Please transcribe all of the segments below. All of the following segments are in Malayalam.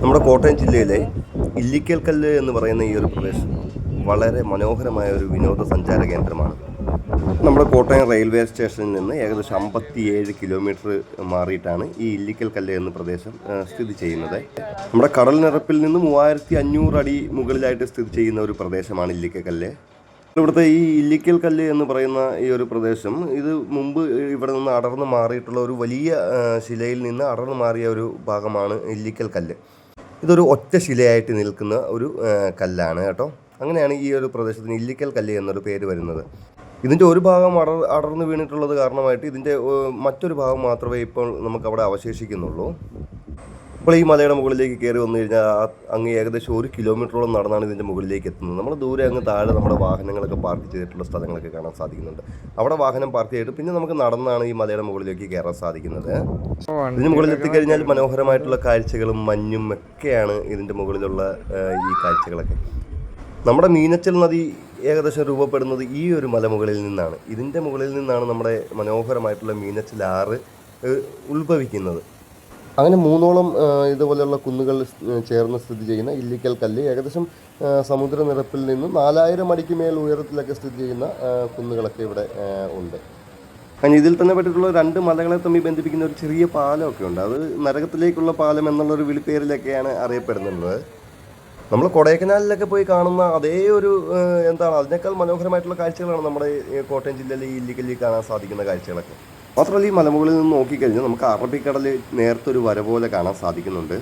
നമ്മുടെ കോട്ടയം ജില്ലയിലെ ഇല്ലിക്കൽ കല്ല് എന്ന് പറയുന്ന ഈ ഒരു പ്രദേശം വളരെ മനോഹരമായ ഒരു വിനോദസഞ്ചാര കേന്ദ്രമാണ്. നമ്മുടെ കോട്ടയം റെയിൽവേ സ്റ്റേഷനിൽ നിന്ന് ഏകദേശം അമ്പത്തിയേഴ് കിലോമീറ്റർ മാറിയിട്ടാണ് ഈ ഇല്ലിക്കൽ കല്ല് എന്ന പ്രദേശം സ്ഥിതി ചെയ്യുന്നത്. നമ്മുടെ കടൽ നിരപ്പിൽ നിന്ന് മൂവായിരത്തി അഞ്ഞൂറ് അടി മുകളിലായിട്ട് സ്ഥിതി ചെയ്യുന്ന ഒരു പ്രദേശമാണ് ഇല്ലിക്കൽ കല്ല്. ഇവിടുത്തെ ഈ ഇല്ലിക്കൽ കല്ല് എന്ന് പറയുന്ന ഈ ഒരു പ്രദേശം ഇത് മുമ്പ് ഇവിടെ നിന്ന് അടർന്നു മാറിയിട്ടുള്ള ഒരു വലിയ ശിലയിൽ നിന്ന് അടർന്നു മാറിയ ഒരു ഭാഗമാണ് ഇല്ലിക്കൽ കല്ല്. ഇതൊരു ഒറ്റ ശിലയായിട്ട് നിൽക്കുന്ന ഒരു കല്ലാണ് കേട്ടോ. അങ്ങനെയാണ് ഈ ഒരു പ്രദേശത്തിന് ഇല്ലിക്കൽ കല്ല് എന്നൊരു പേര് വരുന്നത്. ഇതിന്റെ ഒരു ഭാഗം അടർ അടർന്നു വീണിട്ടുള്ളത് കാരണമായിട്ട് ഇതിന്റെ മറ്റൊരു ഭാഗം മാത്രമേ ഇപ്പോൾ നമുക്ക് അവിടെ അവശേഷിക്കുന്നുള്ളൂ. ഇപ്പോൾ ഈ മലയുടെ മുകളിലേക്ക് കയറി വന്നു കഴിഞ്ഞാൽ അങ്ങ് ഏകദേശം ഒരു കിലോമീറ്ററോളം നടന്നാണ് ഇതിന്റെ മുകളിലേക്ക് എത്തുന്നത്. നമ്മൾ ദൂരെ അങ്ങ് താഴെ നമ്മുടെ വാഹനങ്ങളൊക്കെ പാർക്ക് ചെയ്തിട്ടുള്ള സ്ഥലങ്ങളൊക്കെ കാണാൻ സാധിക്കുന്നുണ്ട്. അവിടെ വാഹനം പാർക്ക് ചെയ്തിട്ട് പിന്നെ നമുക്ക് നടന്നാണ് ഈ മലയുടെ മുകളിലേക്ക് കയറാൻ സാധിക്കുന്നത്. ഇതിന് മുകളിൽ എത്തിക്കഴിഞ്ഞാൽ മനോഹരമായിട്ടുള്ള കാഴ്ചകളും മഞ്ഞും ഒക്കെയാണ് ഇതിന്റെ മുകളിലുള്ള ഈ കാഴ്ചകളൊക്കെ. നമ്മുടെ മീനച്ചൽ നദി ഏകദേശം രൂപപ്പെടുന്നത് ഈ ഒരു മലമുകളിൽ നിന്നാണ്. ഇതിന്റെ മുകളിൽ നിന്നാണ് നമ്മുടെ മനോഹരമായിട്ടുള്ള മീനച്ചൽ ആറ് ഉത്ഭവിക്കുന്നത്. അങ്ങനെ മൂന്നോളം ഇതുപോലെയുള്ള കുന്നുകൾ ചേർന്ന് സ്ഥിതി ചെയ്യുന്ന ഇല്ലിക്കൽ കല്ല്. ഏകദേശം സമുദ്രനിരപ്പിൽ നിന്ന് നാലായിരം അടിക്ക് മേൽ ഉയരത്തിലൊക്കെ സ്ഥിതി ചെയ്യുന്ന കുന്നുകളൊക്കെ ഇവിടെ ഉണ്ട്. അങ്ങനെ ഇതിൽ തന്നെ പറ്റിയിട്ടുള്ള രണ്ട് മലകളെ തമ്മിൽ ബന്ധിപ്പിക്കുന്ന ഒരു ചെറിയ പാലമൊക്കെ ഉണ്ട്. അത് നരകത്തിലേക്കുള്ള പാലം എന്നുള്ളൊരു വിളിപ്പേരിലൊക്കെയാണ് അറിയപ്പെടുന്നുള്ളത്. നമ്മൾ കൊടൈക്കനാലിലൊക്കെ പോയി കാണുന്ന അതേ ഒരു എന്താണ് അതിനേക്കാൾ മനോഹരമായിട്ടുള്ള കാഴ്ചകളാണ് നമ്മുടെ കോട്ടയം ജില്ലയിലെ ഈ ഇല്ലിക്കല്ലിൽ കാണാൻ സാധിക്കുന്ന കാഴ്ചകളൊക്കെ. മാത്രമല്ല ഈ മലമുകളിൽ നിന്ന് നോക്കിക്കഴിഞ്ഞാൽ നമുക്ക് അറബിക്കടൽ നേരത്തൊരു വര പോലെ കാണാൻ സാധിക്കുന്നുണ്ട്.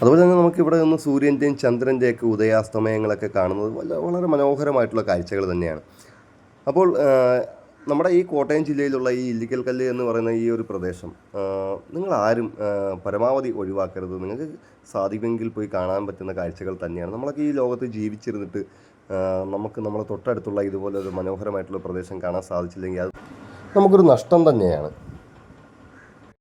അതുപോലെ തന്നെ നമുക്ക് ഇവിടെ നിന്ന് സൂര്യന്റെയും ചന്ദ്രന്റെയൊക്കെ ഉദയാസ്തമയങ്ങളൊക്കെ കാണുന്നത് വളരെ മനോഹരമായിട്ടുള്ള കാഴ്ചകൾ തന്നെയാണ്. അപ്പോൾ നമ്മുടെ ഈ കോട്ടയം ജില്ലയിലുള്ള ഈ ഇല്ലിക്കൽ കല്ല് എന്ന് പറയുന്ന ഈ ഒരു പ്രദേശം നിങ്ങൾ ആരും പരമാവധി ഒഴിവാക്കരുത്. നിങ്ങൾക്ക് സാധിക്കുമെങ്കിൽ പോയി കാണാൻ പറ്റുന്ന കാഴ്ചകൾ തന്നെയാണ്. നമ്മളൊക്കെ ഈ ലോകത്ത് ജീവിച്ചിരുന്നിട്ട് നമുക്ക് നമ്മളെ തൊട്ടടുത്തുള്ള ഇതുപോലെ ഒരു മനോഹരമായിട്ടുള്ള പ്രദേശം കാണാൻ സാധിച്ചില്ലെങ്കിൽ അത് നമുക്കൊരു നഷ്ടം തന്നെയാണ്.